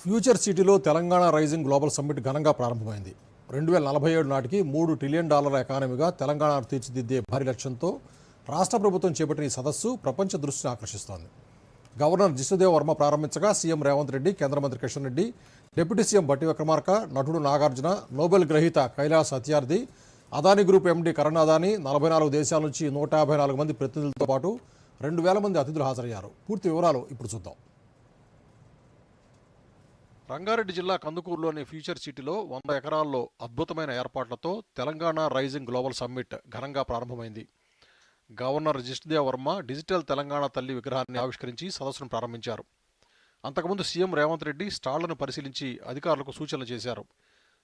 Future సిటీలో Telangana rising global summit ఘనంగా ప్రారంభమైంది. రెండు వేల నలభై ఏడు నాటికి మూడు ట్రిలియన్ డాలర్ల ఎకానమీగా తెలంగాణ తీర్చిదిద్దే భారీ లక్ష్యంతో రాష్ట్ర ప్రభుత్వం చేపట్టిన ఈ సదస్సు ప్రపంచ దృష్టిని ఆకర్షిస్తోంది. గవర్నర్ జిష్ణుదేవ్ వర్మ ప్రారంభించగా సీఎం రేవంత్ రెడ్డి కేంద్ర మంత్రి కిషన్ రెడ్డి డిప్యూటీ సీఎం బట్టి విక్రమార్క నటుడు నాగార్జున నోబెల్ గ్రహీత కైలాస్ అత్యార్థి అదాని గ్రూప్ ఎండి కరణ్ అదాని నలభై నాలుగు దేశాల నుంచి నూట యాభై నాలుగు మంది ప్రతినిధులతో పాటు రెండు వేల మంది అతిథులు హాజరయ్యారు. పూర్తి వివరాలు ఇప్పుడు చూద్దాం. రంగారెడ్డి జిల్లా కందుకూరులోని ఫ్యూచర్ సిటీలో వంద ఎకరాల్లో అద్భుతమైన ఏర్పాట్లతో తెలంగాణ రైజింగ్ గ్లోబల్ సమ్మిట్ ఘనంగా ప్రారంభమైంది. గవర్నర్ జిష్ణుదేవ్ వర్మ డిజిటల్ తెలంగాణ తల్లి విగ్రహాన్ని ఆవిష్కరించి సదస్సును ప్రారంభించారు. అంతకుముందు సీఎం రేవంత్ రెడ్డి స్టాళ్ళను పరిశీలించి అధికారులకు సూచనలు చేశారు.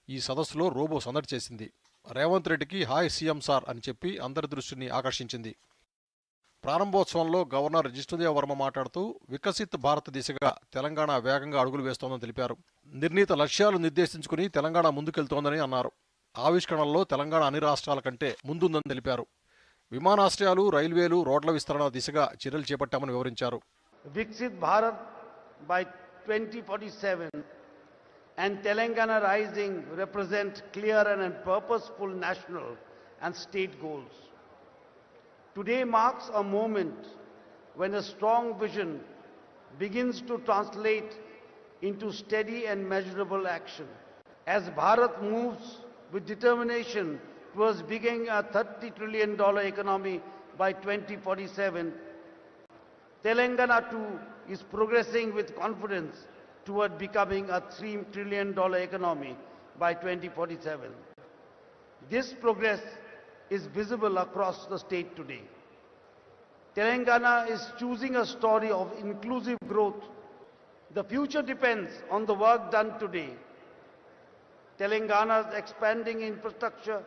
ఈ సదస్సులో రోబో సందడి చేసింది. రేవంత్ రెడ్డికి హాయ్ సీఎం సార్ అని చెప్పి అందరి దృష్టిని ఆకర్షించింది. ప్రారంభోత్సవంలో గవర్నర్ జిష్ణుదేవ్ వర్మ మాట్లాడుతూ వికసిత్ భారత్ దిశగా తెలంగాణ వేగంగా అడుగులు వేస్తోందని తెలిపారు. నిర్ణీత లక్ష్యాలు నిర్దేశించుకుని తెలంగాణ ముందుకెళ్తోందని అన్నారు. ఆవిష్కరణలో తెలంగాణ అన్ని రాష్ట్రాల కంటే ముందుందని తెలిపారు. విమానాశ్రయాలు రైల్వేలు రోడ్ల విస్తరణ దిశగా చర్యలు చేపట్టామని వివరించారు. Viksit Bharat by twenty forty seven and Telangana rising represent clear and purposeful national and state goals. Today marks a moment when a strong vision begins to translate into steady and measurable action. As Bharat moves with determination towards becoming a $30 trillion economy by 2047, Telangana too is progressing with confidence toward becoming a $3 trillion economy by 2047. This progress is visible across the state today. Telangana is choosing a story of inclusive growth. The future depends on the work done today. Telangana's expanding infrastructure,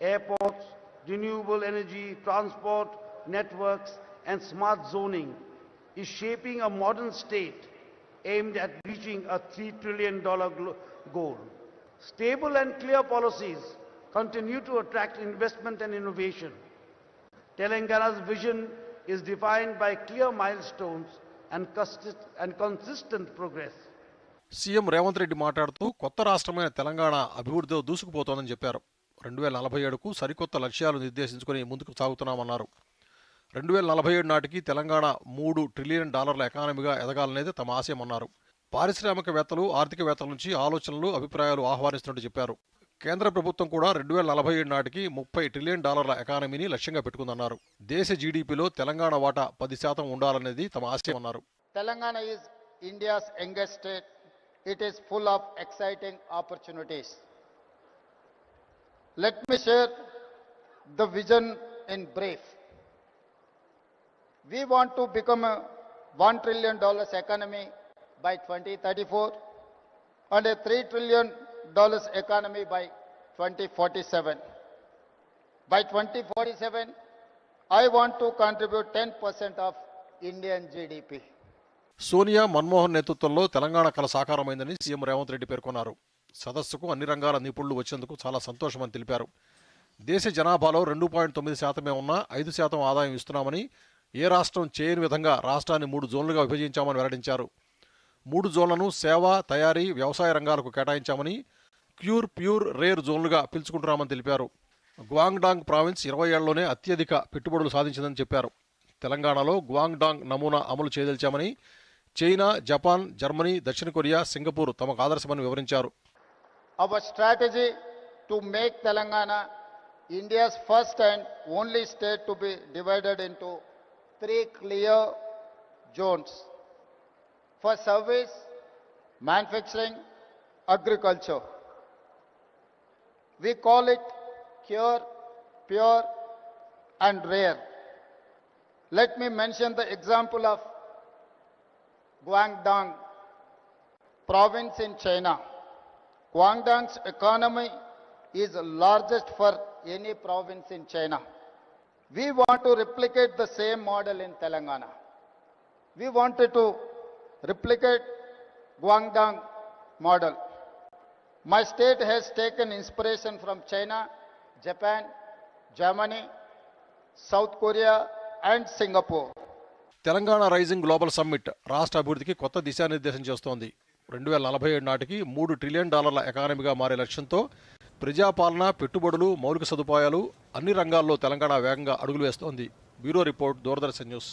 airports, renewable energy, transport, networks, and smart zoning is shaping a modern state aimed at reaching a $3 trillion goal. Stable and clear policies continue to attract investment and innovation. Telangana's vision is defined by clear milestones and, consist- and consistent progress. CM Revanth Reddy మాట్లాడుతూ కొత్త రాష్ట్రమైన తెలంగాణ అభివృద్ధిలో దూసుకుపోతోందని చెప్పారు రెండు వేల నలభై ఏడుకు సరికొత్త లక్ష్యాలు నిర్దేశించుకుని ముందుకు సాగుతున్నామన్నారు రెండు వేల నలభై ఏడు నాటికి తెలంగాణ మూడు ట్రిలియన్ డాలర్ల ఎకానమీగా ఎదగాలనేది తమ ఆశయమన్నారు పారిశ్రామికవేత్తలు ఆర్థికవేత్తల నుంచి ఆలోచనలు అభిప్రాయాలు ఆహ్వానిస్తున్నట్టు చెప్పారు కేంద్ర ప్రభుత్వం కూడా రెండు వేల నలభై ఏడు నాటికి ముప్పై ట్రిలియన్ డాలర్ల ఎకానమీని లక్ష్యంగా పెట్టుకుందన్నారు. దేశ జీడిపిలో తెలంగాణ వాటా పది శాతం ఉండాలనేది తమ ఆశయమన్నారు Telangana is India's youngest state it is full of exciting opportunities let me share the vision in brief we want to become one trillion dollars economy by twenty thirty four and three trillion dollars economy by 2047. By 2047, I want to contribute 10% of Indian GDP. Sonia Manmohan నేతృత్వంలో తెలంగాణ కళ సాకారమైందని CM Revanth Reddy పేర్కొన్నారు సదస్సుకు అన్ని రంగాల నిపుణులు వచ్చేందుకు చాలా సంతోషమని తెలిపారు దేశ జనాభాలో రెండు పాయింట్ తొమ్మిది శాతమే ఉన్నా ఐదు శాతం ఆదాయం ఇస్తున్నామని ఏ రాష్ట్రం చేయని విధంగా రాష్ట్రాన్ని మూడు జోన్లుగా విభజించామని వెల్లడించారు మూడు జోన్లను సేవ తయారీ వ్యవసాయ రంగాలకు కేటాయించామని క్యూర్ ప్యూర్ రేర్ జోన్లుగా పిలుచుకుంటున్నామని తెలిపారు. గ్వాంగ్డాంగ్ ప్రావిన్స్ ఇరవై ఏళ్ళలోనే అత్యధిక పెట్టుబడులు సాధించిందని చెప్పారు. తెలంగాణలో గ్వాంగ్డాంగ్ నమూనా అమలు చేయదలిచామని చైనా జపాన్ జర్మనీ దక్షిణ కొరియా సింగపూర్ తమకు ఆదర్శమని వివరించారు. Our strategy to make Telangana India's first and only state to be divided into three clear zones for service manufacturing agriculture We call it cure, pure, and rare. Let me mention the example of Guangdong province in China. Guangdong's economy is largest for any province in China. We want to replicate the same model in Telangana. We wanted to replicate Guangdong model. My state has taken inspiration from China, Japan, Germany, South Korea and Singapore. Telangana rising global summit రాష్ట్ర అభివృద్ధికి కొత్త దిశానిర్దేశం చేస్తోంది. రెండు వేల నలభై ఏడు నాటికి మూడు ట్రిలియన్ డాలర్ల ఎకానమీగా మారే లక్ష్యంతో ప్రజాపాలన పెట్టుబడులు మౌలిక సదుపాయాలు అన్ని రంగాల్లో తెలంగాణ వేగంగా అడుగులు వేస్తోంది. Bureau report Doordarshan news.